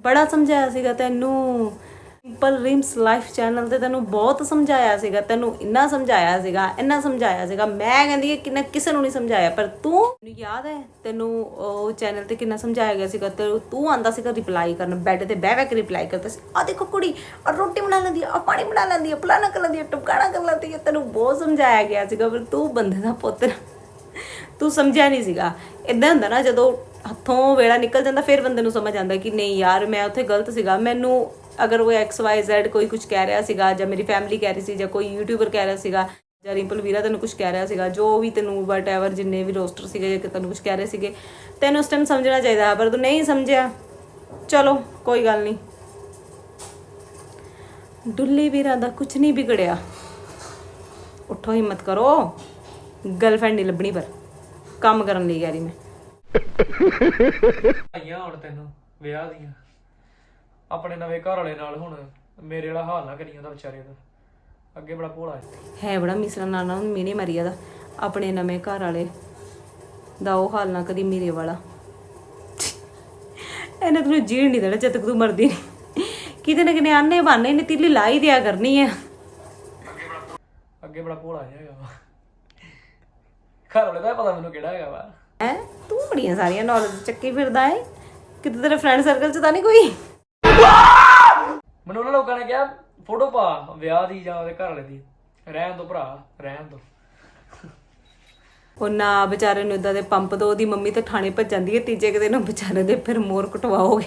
ਬੜਾ ਸਮਝਾਇਆ ਸੀਗਾ ਤੈਨੂੰ। ਸਿੰਪਲ ਰਿਮਸ ਲਾਈਫ ਚੈਨਲ ਤੇ ਤੈਨੂੰ ਬਹੁਤ ਸਮਝਾਇਆ ਸੀਗਾ, ਤੈਨੂੰ ਇੰਨਾ ਸਮਝਾਇਆ ਸੀਗਾ, ਇੰਨਾ ਸਮਝਾਇਆ ਸੀਗਾ। ਮੈਂ ਕਹਿੰਦੀ ਕਿੰਨਾ ਕਿਸੇ ਨੂੰ ਨਹੀਂ ਸਮਝਾਇਆ, ਪਰ ਤੂੰ ਮੈਨੂੰ ਯਾਦ ਹੈ, ਤੈਨੂੰ ਉਹ ਚੈਨਲ ਤੇ ਕਿੰਨਾ ਸਮਝਾਇਆ ਗਿਆ ਸੀਗਾ, ਤੇ ਤੂੰ ਆਂਦਾ ਸੀਗਾ ਰਿਪਲਾਈ ਕਰਨ ਬੈੱਡ ਤੇ ਬਹਿ ਬਹਿ ਕੇ ਰਿਪਲਾਈ ਕਰਦਾ ਸੀ ਆ ਦੇਖੋ ਕੁੜੀ ਆ ਰੋਟੀ ਬਣਾ ਲੈਂਦੀ ਆ, ਆਹ ਪਾਣੀ ਬਣਾ ਲੈਂਦੀ ਆ, ਫਲਾਣਾ ਕਰ ਲੈਂਦੀ ਆ, ਟਪਕਾਣਾ ਕਰ ਲੈਂਦੀ ਆ। ਤੈਨੂੰ ਬਹੁਤ ਸਮਝਾਇਆ ਗਿਆ ਸੀਗਾ, ਪਰ ਤੂੰ ਬੰਦੇ ਦਾ ਪੁੱਤ ਤੂੰ ਸਮਝਿਆ ਨਹੀਂ ਸੀਗਾ। ਇਦਾਂ ਹੁੰਦਾ ਨਾ ਜਦੋਂ ਹੱਥੋਂ ਵੇਲਾ ਨਿਕਲ ਜਾਂਦਾ, ਫਿਰ ਬੰਦੇ ਨੂੰ ਸਮਝ ਆਉਂਦਾ ਕਿ ਨਹੀਂ ਯਾਰ, ਮੈਂ ਉੱਥੇ ਗਲਤ ਸੀਗਾ। ਮੈਨੂੰ ਅਗਰ ਉਹ ਐਕਸ ਵਾਈ ਜ਼ੈਡ ਕੋਈ ਕੁਝ ਕਹਿ ਰਿਹਾ ਸੀਗਾ ਜਾਂ ਮੇਰੀ ਫੈਮਿਲੀ ਕਹਿ ਰਹੀ ਸੀ ਜਾਂ ਕੋਈ ਯੂਟਿਊਬਰ ਕਹਿ ਰਿਹਾ ਸੀਗਾ ਜਾਂ ਰਿੰਪਲ ਵੀਰਾ ਤੈਨੂੰ ਕੁਝ ਕਹਿ ਰਿਹਾ ਸੀਗਾ, ਜੋ ਵੀ ਤੈਨੂੰ ਵਟਐਵਰ ਜਿੰਨੇ ਵੀ ਰੋਸਟਰ ਸੀਗੇ ਜਾਂ ਤੈਨੂੰ ਕੁਝ ਕਹਿ ਰਹੇ ਸੀਗੇ, ਤੈਨੂੰ ਉਸ ਟਾਈਮ ਸਮਝਣਾ ਚਾਹੀਦਾ ਪਰ ਤੂੰ ਨਹੀਂ ਸਮਝਿਆ। ਚਲੋ, ਕੋਈ ਗੱਲ ਨਹੀਂ। ਡੁੱਲੀ ਵੀਰਾਂ ਦਾ ਕੁਝ ਨਹੀਂ ਵਿਗੜਿਆ। ਉੱਠੋ ਹਿੰਮਤ ਕਰੋ ਗਰਲਫ੍ਰੈਂਡ ਨਹੀਂ ਲੱਭਣੀ ਪਰ ਕੰਮ ਕਰਨ ਲਈ ਕਹਿ ਰਹੀ ਮੈਂ। ਆਈਆਂ ਹੁਣ ਤੈਨੂੰ ਵਿਆਹ ਦੀਆਂ। ਆਪਣੇ ਨਵੇਂ ਘਰ ਵਾਲੇ ਨਾਲ ਹੁਣ ਮੇਰੇ ਵਾਲਾ ਹਾਲ ਨਾ ਕਰੀ ਉਹਦਾ ਵਿਚਾਰੇ ਦਾ। ਅੱਗੇ ਬੜਾ ਭੋਲਾ ਹੈ। ਹੈ ਬੜਾ ਮਿਸਰਾ ਨਾਨਾ ਨੂੰ ਮੀਨੇ ਮਰੀਆ ਦਾ ਆਪਣੇ ਨਵੇਂ ਘਰ ਵਾਲੇ ਦਾ ਉਹ ਹਾਲ ਨਾ ਕਦੀ ਮੇਰੇ ਵਾਲਾ। ਇਹਨੇ ਤੈਨੂੰ ਜੀਣ ਨਹੀਂ ਦੇਣਾ ਜਦ ਤੱਕ ਤੂੰ ਮਰਦੀ ਨਹੀਂ ਕਿਤੇ ਨਾ ਕਿਤੇ ਆਨੇ ਬਾਨੇ ਨੇ ਤਿੱਲੀ ਲਾ ਹੀ ਦਿਆ ਕਰਨੀ ਹੈ ਅੱਗੇ ਬੜਾ ਭੋਲਾ ਜਿਹਾ ਹੈਗਾ ਵਾ। ਘਰ ਵਾਲੇ ਦਾ ਪਤਾ ਮੈਨੂੰ ਕਿਹੜਾ ਹੈਗਾ ਵਾ। ਹੈ? ਤੂੰ ਬੜੀਆਂ ਸਾਰੀਆਂ ਨੌਲੇਜ ਚੱਕੀ ਫਿਰਦਾ ਹੈ ਕਿਤੇ ਤੇਰੇ ਫਰੈਂਡ ਸਰਕਲ ਚ ਤਾਂ ਨਹੀਂ ਕੋਈ? ਮੈਨੂੰ ਉਹਨਾਂ ਲੋਕਾਂ ਨੇ ਕਿਹਾ ਫੋਟੋ ਪਾ ਵਿਆਹ ਦੀ ਜਾਂ ਉਹਦੇ ਘਰ ਵਾਲੇ ਦੀ। ਰਹਿਣ ਦੋ ਭਰਾ ਰਹਿਣ ਦੋ। ਉਹ ਨਾ ਵਿਚਾਰੇ ਨੂੰ ਇਦਾਂ ਦੇ ਪੰਪ ਤੋਂ ਉਹਦੀ ਮੰਮੀ ਤੇ ਥਾਣੇ ਭੱਜ ਜਾਂਦੀ ਹੈ ਤੀਜੇ ਕੁ ਦਿਨ ਉਹ ਵਿਚਾਰੇ ਦੇ ਫਿਰ ਮੋਰ ਕਟਵਾਓਗੇ।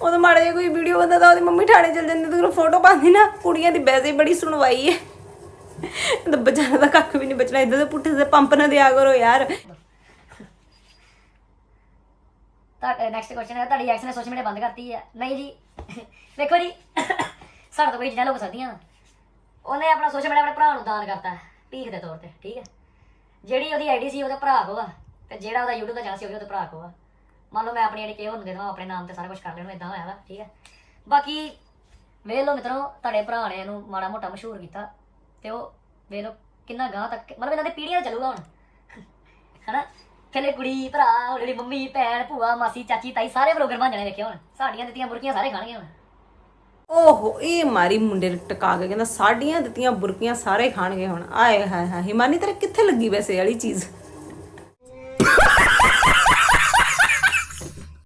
ਉਹਦਾ ਮਾੜਾ ਜਿਹਾ ਕੋਈ ਵੀਡੀਓ ਬੰਦਾ ਤਾਂ ਉਹਦੀ ਮੰਮੀ ਥਾਣੇ ਚਲ ਜਾਂਦੀ ਤੇ ਫੋਟੋ ਪਾਉਂਦੀ ਨਾ ਕੁੜੀਆਂ ਦੀ ਵੈਸੇ ਹੀ ਬੜੀ ਸੁਣਵਾਈ ਹੈ ਤਾਂ ਵਿਚਾਰਾ ਦਾ ਕੱਖ ਵੀ ਨਹੀਂ ਬਚਣਾ ਇਦਾਂ ਦੇ ਪੁੱਠੇ ਦੇ ਪੰਪ ਨਾ ਦਿਆ ਕਰੋ ਯਾਰ। ਤਾਂ ਨੈਕਸਟ ਕੁਐਸਚਨ ਹੈ ਤੁਹਾਡੀ ਐਕਸ ਨੇ ਸੋਸ਼ਲ ਮੀਡੀਆ ਬੰਦ ਕਰਤੀ ਹੈ ਨਹੀਂ ਜੀ, ਵੇਖੋ ਜੀ, ਸਾਡੇ ਤੋਂ ਕੋਈ ਚੀਜ਼ਾਂ ਲੋਕ ਸਕਦੀਆਂ। ਉਹਨੇ ਆਪਣਾ ਸੋਸ਼ਲ ਮੀਡੀਆ ਆਪਣੇ ਭਰਾ ਨੂੰ ਦਾਨ ਕਰਤਾ, ਭੀਖ ਦੇ ਤੌਰ ਤੇ, ਠੀਕ ਹੈ ਜਿਹੜੀ ਉਹਦੀ ਆਈਡੀ ਸੀ, ਉਹਦੇ ਭਰਾ ਕੋਲ ਆ ਤੇ ਜਿਹੜਾ ਉਹਦਾ YouTube ਦਾ ਚੈਨਲ ਸੀ, ਉਹ ਵੀ ਉਹਦੇ ਭਰਾ ਕੋਲ ਆ ਮੰਨ ਲਓ ਮੈਂ ਆਪਣੀ ਆਈਡੀ ਕਿਹੋ ਨੂੰ ਦੇ ਦੇਵਾਂ ਆਪਣੇ ਨਾਮ ਤੇ ਸਾਰਾ ਕੁਝ ਕਰ ਲੈਣਾ ਇਦਾਂ ਹੋਇਆ ਵਾ, ਠੀਕ ਹੈ ਬਾਕੀ ਵੇਖ ਲਓ ਮਿੱਤਰੋ, ਤੁਹਾਡੇ ਭਰਾ ਨੇ ਇਹਨੂੰ ਮਾੜਾ ਮੋਟਾ ਮਸ਼ਹੂਰ ਕੀਤਾ। ਤੇ ਉਹ ਵੇਖ ਲਓ ਕਿੰਨਾ ਗਾਂ ਤੱਕ ਮਤਲਬ ਇਹਨਾਂ ਦੇ ਪੀੜ੍ਹੀਆਂ ਚੱਲੂਗਾ ਹੁਣ। ਹਨਾ? ਪਹਿਲੇ ਕੁੜੀ ਭਰਾ ਹੁਣ ਮੰਮੀ ਭੈਣ ਭੂਆ ਮਾਸੀ ਚਾਚੀ ਤਾਈ ਸਾਰੇ ਬਲੌਗਰ ਬਣ ਜਾਣੇ ਵੇਖਿਓ ਹੁਣ। ਸਾਡੀਆਂ ਦਿੱਤੀਆਂ ਬੁਰਕੀਆਂ ਸਾਰੇ ਖਾਣਗੇ ਹੁਣ। ਓਹੋ ਇਹ ਮਾਰੀ ਮੁੰਡੇ ਨੇ ਟਕਾ ਕੇ ਕਹਿੰਦਾ ਸਾਡੀਆਂ ਦਿੱਤੀਆਂ ਬੁਰਕੀਆਂ ਸਾਰੇ ਖਾਣਗੇ ਹੁਣ। ਆਏ ਹਾਏ ਹਾਏ ਹਿਮਾਨੀ ਤੇਰੇ ਕਿੱਥੇ ਲੱਗੀ ਵੈਸੇ ਵਾਲੀ ਚੀਜ਼?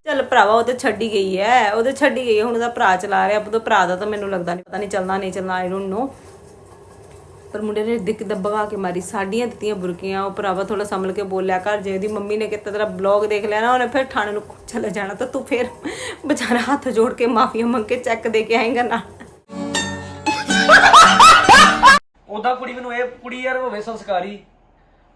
ਚੱਲ ਭਰਾਵਾ ਉਹ ਤੇ ਛੱਡੀ ਗਈ ਐ ਉਹ ਤੇ ਛੱਡੀ ਗਈ ਹੈ, ਹੁਣ ਉਹਦਾ ਭਰਾ ਚਲਾ ਰਿਹਾ ਉਹਦਾ ਭਰਾ ਦਾ ਤਾਂ ਮੈਨੂੰ ਲੱਗਦਾ ਨਹੀਂ ਪਤਾ ਨਹੀਂ ਚੱਲਣਾ ਨਹੀਂ ਚੱਲਣਾ ਆਈ ਡੋਨਟ ਨੋ ਪਰ ਮੁੰਡੇ ਨੇ ਦਿੱਕ ਦਬਗਾ ਕੇ ਮਾਰੀ ਸਾਡੀਆਂ ਦਿੱਤੀਆਂ ਬੁਰਕੀਆਂ ਉਹ ਭਰਾਵਾ ਥੋੜਾ ਸੰਭਲ ਕੇ ਬੋਲਿਆ ਕਰ ਜੇ ਉਹਦੀ ਮੰਮੀ ਨੇ ਕਿਤੇ ਤੇਰਾ ਬਲੌਗ ਦੇਖ ਲਿਆ ਨਾ ਉਹਨੇ ਫਿਰ ਥਾਣੇ ਨੂੰ ਚਲੇ ਜਾਣਾ ਤਾਂ ਤੂੰ ਫਿਰ ਵਿਚਾਰਾ ਹੱਥ ਜੋੜ ਕੇ ਮਾਫੀਆ ਮੰਗ ਕੇ ਚੈੱਕ ਦੇ ਕੇ ਆਏਗਾ ਨਾ। ਉਹਦਾ ਕੁੜੀ ਮੈਨੂੰ ਇਹ ਕੁੜੀ ਯਾਰ ਹੋਵੇ ਸੰਸਕਾਰੀ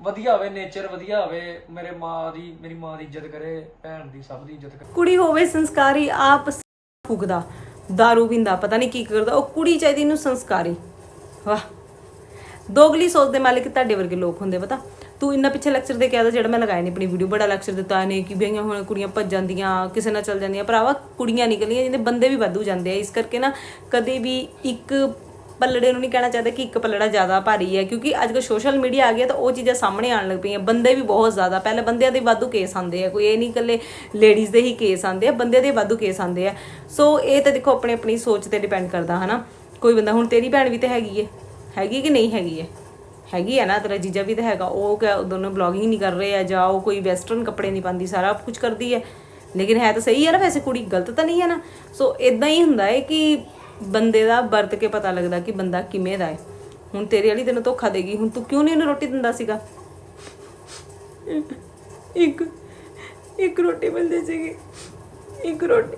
ਵਧੀਆ ਹੋਵੇ ਨੇਚਰ ਵਧੀਆ ਹੋਵੇ ਮੇਰੇ ਮਾਂ ਦੀ ਮੇਰੀ ਮਾਂ ਦੀ ਇੱਜ਼ਤ ਕਰੇ ਭੈਣ ਦੀ ਸਭ ਦੀ ਇੱਜ਼ਤ ਕਰੇ। ਕੁੜੀ ਹੋਵੇ ਸੰਸਕਾਰੀ ਆਪ ਫੁਕਦਾ दारू ਪੀਂਦਾ ਪਤਾ ਨਹੀਂ ਕੀ ਕਰਦਾ ਉਹ ਕੁੜੀ ਚਾਹੀਦੀ ਨੂੰ ਸੰਸਕਾਰੀ। ਵਾਹ। ਦੋਗਲੀ ਸੋਚ ਦੇ ਮਾਲਿਕ ਤੁਹਾਡੇ ਵਰਗੇ ਲੋਕ ਹੁੰਦੇ ਪਤਾ। ਤੂੰ ਇੰਨਾ ਪਿੱਛੇ ਲੈਕਚਰ ਦੇ ਕੇ ਆਦਾ ਜਿਹੜਾ ਮੈਂ ਲਗਾਇਆ ਨਹੀਂ ਆਪਣੀ ਵੀਡੀਓ ਬੜਾ ਲੈਕਚਰ ਦਿੱਤਾ ਨੇ ਕਿ ਬਈਆਂ ਹੁਣ ਕੁੜੀਆਂ ਭੱਜ ਜਾਂਦੀਆਂ ਕਿਸੇ ਨਾਲ ਚੱਲ ਜਾਂਦੀਆਂ। ਭਰਾਵਾ, ਕੁੜੀਆਂ ਨਿਕਲੀਆਂ ਜਿਹਦੇ ਬੰਦੇ ਵੀ ਵਾਧੂ ਜਾਂਦੇ ਆ। ਇਸ ਕਰਕੇ ਨਾ ਕਦੇ ਵੀ ਇੱਕ ਪੱਲੜੇ ਨੂੰ ਨਹੀਂ ਕਹਿਣਾ ਚਾਹਦਾ ਕਿ ਇੱਕ ਪੱਲੜਾ ਜ਼ਿਆਦਾ ਭਾਰੀ ਹੈ, ਕਿਉਂਕਿ ਅੱਜ ਕੱਲ੍ਹ ਸੋਸ਼ਲ ਮੀਡੀਆ ਆ ਗਿਆ ਤਾਂ ਉਹ ਚੀਜ਼ਾਂ ਸਾਹਮਣੇ ਆਉਣ ਲੱਗ ਪਈਆਂ। ਬੰਦੇ ਵੀ ਬਹੁਤ ਜ਼ਿਆਦਾ। ਪਹਿਲੇ ਬੰਦਿਆਂ ਦੇ ਵਾਧੂ ਕੇਸ ਆਉਂਦੇ ਆ। ਕੋਈ ਇਹ ਨਹੀਂ ਇਕੱਲੇ ਲੇਡੀਜ਼ ਦੇ ਹੀ ਕੇਸ ਆਉਂਦੇ ਆ, ਬੰਦਿਆਂ ਦੇ ਵਾਧੂ ਕੇਸ ਆਉਂਦੇ ਆ। ਸੋ ਇਹ ਤਾਂ ਦੇਖੋ ਆਪਣੀ ਆਪਣੀ ਸੋਚ ਤੇ ਡਿਪੈਂਡ ਕਰਦਾ, ਹਨਾ। ਕੋਈ ਬੰਦਾ, ਹੁਣ ਤੇਰੀ ਭੈਣ ਵੀ ਤਾਂ ਹੈਗੀ ਹੈ ਹੈਗੀ ਕਿ ਨਹੀਂ ਹੈਗੀ ਹੈ ਹੈਗੀ ਹੈ ਨਾ, ਤੇਰਾ ਜੀਜਾ ਵੀ ਤਾਂ ਹੈਗਾ, ਉਹ ਕਿਆ ਦੋਨੋਂ ਬਲੌਗਿੰਗ ਨਹੀਂ ਕਰ ਰਹੇ ਆ, ਜਾਂ ਉਹ ਕੋਈ ਵੈਸਟਰਨ ਕੱਪੜੇ ਨਹੀਂ ਪਾਉਂਦੀ, ਸਾਰਾ ਕੁਝ ਕਰਦੀ ਹੈ। ਲੇਕਿਨ ਹੈ ਤਾਂ ਸਹੀ ਹੈ ਨਾ ਵੈਸੇ ਕੁੜੀ, ਗਲਤ ਤਾਂ ਨਹੀਂ ਹੈ ਨਾ? ਸੋ ਇਦਾਂ ਹੀ ਹੁੰਦਾ ਹੈ ਕਿ ਬੰਦੇ ਦਾ ਵਰਤ ਕੇ ਪਤਾ ਲੱਗਦਾ ਕਿ ਬੰਦਾ ਕਿਵੇਂ ਦਾ ਹੈ। ਹੁਣ ਤੇਰੇ ਵਾਲੀ ਤੈਨੂੰ ਧੋਖਾ ਦੇਗੀ, ਹੁਣ ਤੂੰ ਕਿਉਂ ਨਹੀਂ ਉਹਨੂੰ ਰੋਟੀ ਦਿੰਦਾ ਸੀਗਾ? ਇੱਕ ਇੱਕ ਰੋਟੀ ਮਿਲਦੀ ਸੀਗੀ। ਇੱਕ ਰੋਟੀ।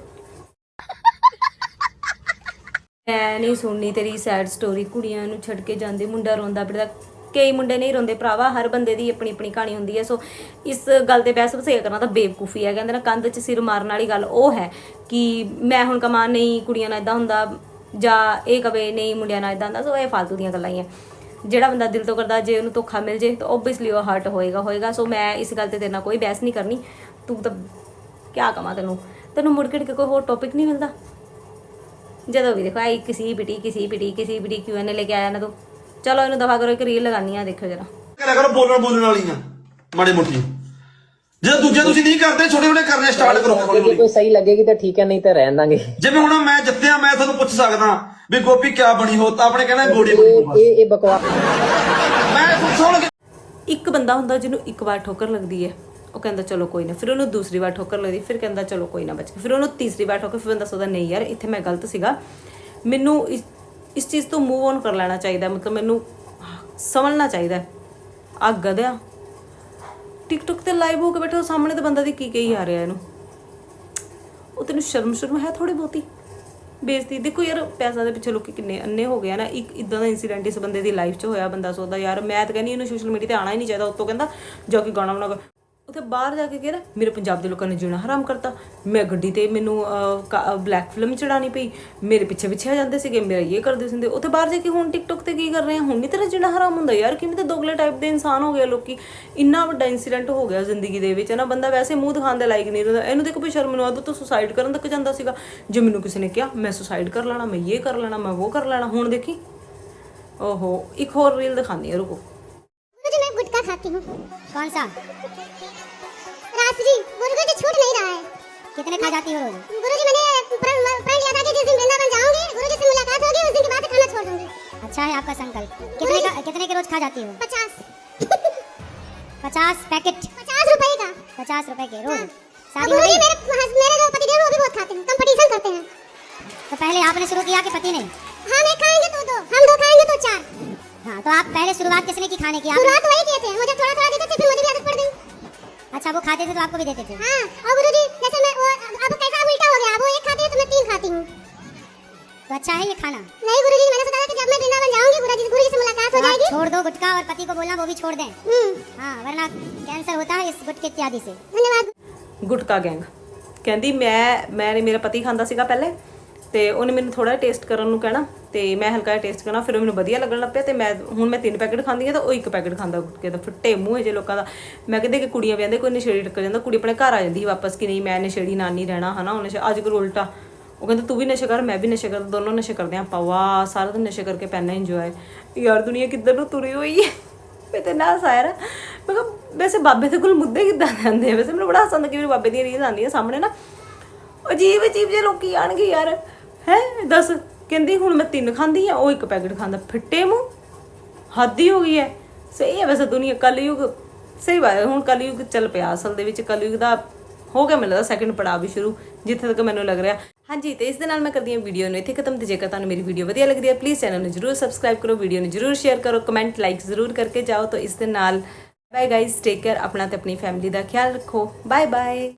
ਮੈਂ ਨਹੀਂ ਸੁਣਨੀ ਤੇਰੀ ਸੈਡ ਸਟੋਰੀ ਕੁੜੀਆਂ ਨੂੰ ਛੱਡ ਕੇ ਜਾਂਦੇ, ਮੁੰਡਾ ਰੋਂਦਾ ਪਿੜਦਾ ਕਈ ਮੁੰਡੇ ਨਹੀਂ ਰੋਂਦੇ ਭਰਾਵਾ, ਹਰ ਬੰਦੇ ਦੀ ਆਪਣੀ ਆਪਣੀ ਕਹਾਣੀ ਹੁੰਦੀ ਹੈ। ਸੋ ਇਸ ਗੱਲ ਤੇ ਬਹਿਸ ਬਸੇਗਾ ਕਰਨਾ ਤਾਂ ਬੇਵਕੂਫੀ ਹੈ, ਕਹਿੰਦੇ ਨਾ, ਕੰਧ 'ਚ ਸਿਰ ਮਾਰਨ ਵਾਲੀ ਗੱਲ ਉਹ ਹੈ ਕਿ ਮੈਂ ਹੁਣ ਕਮਾ ਨਹੀਂ, ਕੁੜੀਆਂ ਨਾਲ ਇਦਾਂ ਹੁੰਦਾ, ਜਾਂ ਇਹ ਕਵੇ, ਨਹੀਂ, ਮੁੰਡਿਆਂ ਨਾਲ ਇਦਾਂ ਹੁੰਦਾ, ਸੋ ਇਹ ਫालतू ਦੀਆਂ ਗੱਲਾਂ ਹੀ ਆ ਜਿਹੜਾ ਬੰਦਾ ਦਿਲ ਤੋਂ ਕਰਦਾ, ਜੇ ਉਹਨੂੰ ਧੋਖਾ ਮਿਲ ਜੇ, ਤਾਂ ਓਬਵੀਅਸਲੀ ਉਹ ਹਰਟ ਹੋਏਗਾ ਹੋਏਗਾ। ਸੋ ਮੈਂ ਇਸ ਗੱਲ ਤੇ ਤੇਰੇ ਨਾਲ ਕੋਈ ਬਹਿਸ ਨਹੀਂ ਕਰਨੀ। ਤੂੰ ਤਾਂ ਕਿਆ ਕਮਾ ਤੈਨੂੰ? ਤੈਨੂੰ ਮੁੜ ਕੇ ਕੋਈ ਹੋਰ ਟੌਪਿਕ ਨਹੀਂ ਮਿਲਦਾ? ਜਦੋਂ ਵੀ ਦੇਖੋ ਆਈ ਕਿਸੇ ਪਿਟੀ ਕਿਸੇ ਪਿਟੀ ਕਿਸੇ ਪਿਟੀ ਕਿਉਂ ਨੇ ਲੈ ਕੇ ਆਇਆ ਨਾ ਤੂੰ? ਚਲੋ ਇਹਨੂੰ ਦਫਾ ਕਰੋ ਇੱਕ ਰੀਲ ਲਗਾਨੀ ਆ ਦੇਖੋ ਜਰਾ। ਕਰਿਆ ਕਰੋ ਬੋਲਣ ਬੋਲਣ ਵਾਲੀਆਂ ਮਾੜੀ ਮੋਟੀ। ਜੇ ਦੂਜੇ ਤੁਸੀਂ ਨਹੀਂ ਕਰਦੇ ਛੋਟੇ ਛੋਟੇ ਕਰਨੇ ਸਟਾਰਟ ਕਰੋ। ਹੌਲੀ ਹੌਲੀ ਕੋਈ ਸਹੀ ਲੱਗੇਗੀ ਤਾਂ ਠੀਕ ਹੈ ਨਹੀਂ ਤਾਂ ਰਹਿਣ ਦਾਂਗੇ। ਜਿਵੇਂ ਹੁਣ ਮੈਂ ਜਿੱਤਿਆ ਮੈਂ ਤੁਹਾਨੂੰ ਪੁੱਛ ਸਕਦਾ ਵੀ ਗੋਪੀ ਕਿਆ ਬਣੀ ਹੋ ਤਾਂ ਆਪਣੇ ਕਹਿਣਾ ਗੋੜੀ ਬਣੀ ਹੋ ਬਸ। ਇਹ ਇਹ ਬਕਵਾਸ। ਮੈਂ ਸੁਣ ਕੇ ਇੱਕ ਬੰਦਾ ਹੁੰਦਾ ਜਿਹਨੂੰ ਇੱਕ ਵਾਰ ਠੋਕਰ ਲੱਗਦੀ ਹੈ। ਉਹ ਕਹਿੰਦਾ ਚਲੋ ਕੋਈ ਨਾ। ਫਿਰ ਉਹਨੂੰ ਦੂਸਰੀ ਵਾਰ ਠੋਕਰ ਲੱਗਦੀ ਫਿਰ ਕਹਿੰਦਾ ਚਲੋ ਕੋਈ ਨਾ ਬਚ। ਗਿਆ ਫਿਰ ਉਹਨੂੰ ਤੀਸਰੀ ਵਾਰ ਠੋਕਰ, ਫਿਰ ਬੰਦਾ ਸੋਚਦਾ, ਨਹੀਂ ਯਾਰ, ਇੱਥੇ ਮੈਂ ਗਲਤ ਸੀਗਾ। ਮੈਨੂੰ ਇਸ ਇਸ ਚੀਜ਼ ਤੋਂ ਮੂਵ ਔਨ ਕਰ ਲੈਣਾ ਚਾਹੀਦਾ ਮਤਲਬ ਮੈਨੂੰ ਸਮਝਣਾ ਚਾਹੀਦਾ ਆ ਗਧਿਆ। ਟਿਕਟੋਕ ਤੇ ਲਾਈਵ ਹੋ ਕੇ ਬੈਠਾ, ਉਹ ਸਾਹਮਣੇ ਤੇ ਬੰਦਾ ਦੀ ਕੀ ਕਹੀ ਆ ਰਿਹਾ ਇਹਨੂੰ? ਉਹ ਤੈਨੂੰ ਸ਼ਰਮ ਸ਼ਰਮ ਹੈ ਥੋੜੀ ਬਹੁਤੀ? ਬੇਇੱਜ਼ਤੀ। ਦੇਖੋ ਯਾਰ ਪੈਸਾ ਦੇ ਪਿੱਛੇ ਲੋਕੀ ਕਿੰਨੇ ਅੰਨੇ ਹੋ ਗਏ ਆ ਨਾ। ਇੱਕ, ਇਦਾਂ ਦਾ ਇਨਸੀਡੈਂਟ ਇਸ ਬੰਦੇ ਦੀ ਲਾਈਫ 'ਚ ਹੋਇਆ ਬੰਦਾ ਸੋਚਦਾ, ਯਾਰ, ਮੈਂ ਤਾਂ ਕਹਿੰਦੀ ਇਹਨੂੰ ਸੋਸ਼ਲ ਮੀਡੀਆ ਤੇ ਆਣਾ ਹੀ ਨਹੀਂ ਚਾਹੀਦਾ। ਉਤੋਂ ਕਹਿੰਦਾ, ਜੋ ਕਿ ਗਾਣਾ ਬਣਾ ਕੇ ਉੱਥੇ ਬਾਹਰ ਜਾ ਕੇ ਕਹਿੰਦਾ ਮੇਰੇ ਪੰਜਾਬ ਦੇ ਲੋਕਾਂ ਨੇ ਜਿਉਣਾ ਹਰਾਮ ਕਰਤਾ। ਮੈਂ ਗੱਡੀ ਤੇ ਮੈਨੂੰ ਬਲੈਕ ਫਿਲਮ ਚੜਾਣੀ ਪਈ। ਮੇਰੇ ਪਿੱਛੇ ਪਿੱਛੇ ਆ ਜਾਂਦੇ ਸੀਗੇ, ਮੇਰਾ ਇਹ ਕਰਦੇ ਹੁੰਦੇ। ਉੱਥੇ ਬਾਹਰ ਜਾ ਕੇ ਹੁਣ ਟਿਕਟੋਕ ਤੇ ਕੀ ਕਰ ਰਹੇ ਆ? ਹੁਣ ਨਹੀਂ ਤੇਰਾ ਜਿਉਣਾ ਹਰਾਮ ਹੁੰਦਾ ਯਾਰ, ਕਿਵੇਂ ਤੇ ਦੋਗਲੇ ਟਾਈਪ ਦੇ ਇਨਸਾਨ ਹੋ ਗਏ ਆ ਲੋਕੀ। ਇੰਨਾ ਵੱਡਾ ਇਨਸੀਡੈਂਟ ਹੋ ਗਿਆ ਜ਼ਿੰਦਗੀ ਦੇ ਵਿੱਚ ਨਾ? ਬੰਦਾ ਵੈਸੇ ਮੂੰਹ ਦਿਖਾਉਣ ਦੇ ਲਾਇਕ ਨਹੀਂ ਰਹਿੰਦਾ। ਇਹਨੂੰ ਦੇਖੋ ਵੀ ਸ਼ਰਮ ਨੂੰ ਆਦਤ ਤੋਂ ਸੁਸਾਈਡ ਕਰਨ ਤੱਕ ਜਾਂਦਾ ਸੀਗਾ। ਜੇ ਮੈਨੂੰ ਕਿਸੇ ਨੇ ਕਿਹਾ, ਮੈਂ ਸੁਸਾਈਡ ਕਰ ਲੈਣਾ, ਮੈਂ ਇਹ ਕਰ ਲੈਣਾ, ਮੈਂ ਉਹ ਕਰ ਲੈਣਾ, ਹੁਣ ਦੇਖੀ। ਓਹੋ, ਇੱਕ ਹੋਰ ਰੀਲ ਦਿਖਾਉਂਦੀ ਆ, ਰੁਕੋ। गुरुजी खाती हूँ? कौन सा? रात्रि गुरुजी छूट नहीं रहा है। कितने खा जाती हो रोज? गुरुजी मैंने प्रण प्रण लिया था कि जिस दिन वृंदावन जाऊँगी गुरुजी से मुलाकात होगी उस दिन के बाद खाना छोड़ दूँगी। अच्छा है आपका संकल्प। कितने का कितने के रोज खा जाती हो? पचास। पचास पैकेट। पचास रुपए का। पचास रुपए के रोज? शादी हो गई मेरे मेरे जो पति देव वो भी बहुत खाते हैं। कंपटीशन करते हैं। तो पहले आपने शुरू किया कि पति ने? हम एक खाएँगे तो दो। हम दो खाएँगे तो चार। हाँ तो आप पहले शुरुआत किसने की खाने की शुरुआत वही किए थे मुझे थोड़ा थोड़ा देते थे फिर मुझे भी आदत पड़ गई अच्छा वो खाते थे तो आपको भी देते थे हाँ और गुरुजी जैसे मैं वो अब कैसा उल्टा हो गया अब वो एक खाते हैं तो मैं तीन खाती हूँ तो अच्छा है ये खाना नहीं गुरुजी मैंने सोचा था कि जब मैं वृंदावन जाऊंगी गुरुजी गुरुजी से मुलाकात हो जाएगी छोड़ दो गुटखा और पति को बोलना वो भी छोड़ दें हाँ वरना कैंसर होता है इस गुटखे इत्यादि से धन्यवाद ਗੁਟਕਾ ਗੈਂਗ ਕਹਿੰਦੀ ਮੈਂ ਮੈਂ ਮੇਰਾ ਪਤੀ ਖਾਂਦਾ ਸੀਗਾ ਪਹਿਲੇ ਤੇ ਉਹਨੇ ਮੈਨੂੰ ਥੋੜਾ ਟੇਸਟ ਕਰਨ ਨੂੰ ਕਹਿਣਾ ਤੇ ਮੈਂ ਹਲਕਾ ਜਿਹਾ ਟੇਸਟ ਕਰਨਾ, ਫਿਰ ਉਹ ਮੈਨੂੰ ਵਧੀਆ ਲੱਗਣ ਲੱਗ ਪਿਆ ਤੇ ਮੈਂ ਹੁਣ ਮੈਂ ਤਿੰਨ ਪੈਕੇਟ ਖਾਂਦੀ ਆ ਤਾਂ ਉਹ ਇੱਕ ਪੈਕੇਟ ਖਾਂਦਾ ਗੁਟਕੇ ਦਾ ਫਿੱਟੇ ਮੂੰਹ ਜੇ ਲੋਕਾਂ ਦਾ। ਮੈਂ ਕਹਿੰਦੇ ਕਿ ਕੁੜੀਆਂ ਵਿਆਹਦੇ ਕੋਈ ਨਸ਼ੇੜੀ ਟੱਕਰ ਜਾਂਦਾ, ਕੁੜੀ ਆਪਣੇ ਘਰ ਆ ਜਾਂਦੀ ਵਾਪਸ ਕਿ ਨਹੀਂ ਮੈਂ ਨਸ਼ੇੜੀ ਨਾਨੀ ਰਹਿਣਾ, ਹਨਾ, ਉਹ ਅੱਜ ਕੱਲ੍ਹ ਉਲਟਾ। ਉਹ ਕਹਿੰਦਾ ਤੂੰ ਵੀ ਨਸ਼ੇ ਕਰ, ਮੈਂ ਵੀ ਨਸ਼ੇ ਕਰ, ਦੋਨੋਂ ਨਸ਼ੇ ਕਰਦੇ ਆਂ ਆਪਾਂ, ਵਾਹ, ਸਾਰਾ ਦਿਨ ਨਸ਼ੇ ਕਰਕੇ ਪੈਣਾ ਇੰਜੋਏ ਯਾਰ ਦੁਨੀਆ ਕਿੱਧਰ ਨੂੰ ਤੁਰੀ ਹੋਈ ਹੈ? ਮੈਂ ਤੇ ਨਾ ਸਾਇਰ ਮੈਂ ਕਿਹਾ ਵੈਸੇ ਬਾਬੇ ਦੇ ਕੋਲ ਮੁੱਦੇ ਕਿੱਦਾਂ ਜਾਂਦੇ ਆ? ਵੈਸੇ ਮੈਨੂੰ ਬੜਾ ਹਸੰਦ ਕਿ ਮੇਰੇ ਬਾਬੇ ਦੀਆਂ ਰੀਲਾਂ ਆਉਂਦੀਆਂ ਸਾਹਮਣੇ ਨਾ। ਅਜੀਬ ਅਜੀਬ ਜੇ ਲੋਕੀ ਆਣਗੇ ਯਾਰ। ਹੈ, ਦੱਸ। ਕਹਿੰਦੀ ਹੁਣ ਮੈਂ ਤਿੰਨ ਖਾਂਦੀ ਆ, ਉਹ ਇੱਕ ਪੈਕਟ ਖਾਂਦਾ, ਫਿੱਟੇ ਮੂੰਹ। ਹੱਦ ਹੀ ਹੋ ਗਈ ਹੈ ਸਹੀ ਹੈ ਵੈਸੇ ਦੁਨੀਆ, ਕਲਯੁਗ। ਸਹੀ ਬਾਤ ਹੈ ਹੁਣ ਕਲਯੁਗ ਚੱਲ ਪਿਆ ਅਸਲ ਦੇ ਵਿੱਚ, ਕਲਯੁਗ ਦਾ ਹੋ ਗਿਆ ਮੈਨੂੰ ਲੱਗਦਾ ਸੈਕਿੰਡ ਪੜਾਅ ਵੀ ਸ਼ੁਰੂ, ਜਿੱਥੇ ਤੱਕ ਮੈਨੂੰ ਲੱਗ ਰਿਹਾ। ਹਾਂਜੀ, ਤੇ ਇਸ ਦੇ ਨਾਲ ਮੈਂ ਕਰਦੀ ਹਾਂ ਵੀਡੀਓ ਨੂੰ ਇੱਥੇ ਖਤਮ, ਤੇ ਜੇਕਰ ਤੁਹਾਨੂੰ ਮੇਰੀ ਵੀਡੀਓ ਵਧੀਆ ਲੱਗਦੀ ਹੈ ਪਲੀਜ਼ ਚੈਨਲ ਨੂੰ ਜਰੂਰ ਸਬਸਕ੍ਰਾਈਬ ਕਰੋ ਵੀਡੀਓ ਨੂੰ ਜਰੂਰ ਸ਼ੇਅਰ ਕਰੋ ਕਮੈਂਟ ਲਾਈਕ ਜ਼ਰੂਰ ਕਰਕੇ ਜਾਓ, ਤਾਂ ਇਸ ਦੇ ਨਾਲ। ਬਾਏ ਗਾਇਜ਼ ਟੇਕ ਕੇਅਰ ਆਪਣਾ ਤੇ ਆਪਣੀ ਫੈਮਿਲੀ ਦਾ ਖਿਆਲ ਰੱਖੋ। Bye bye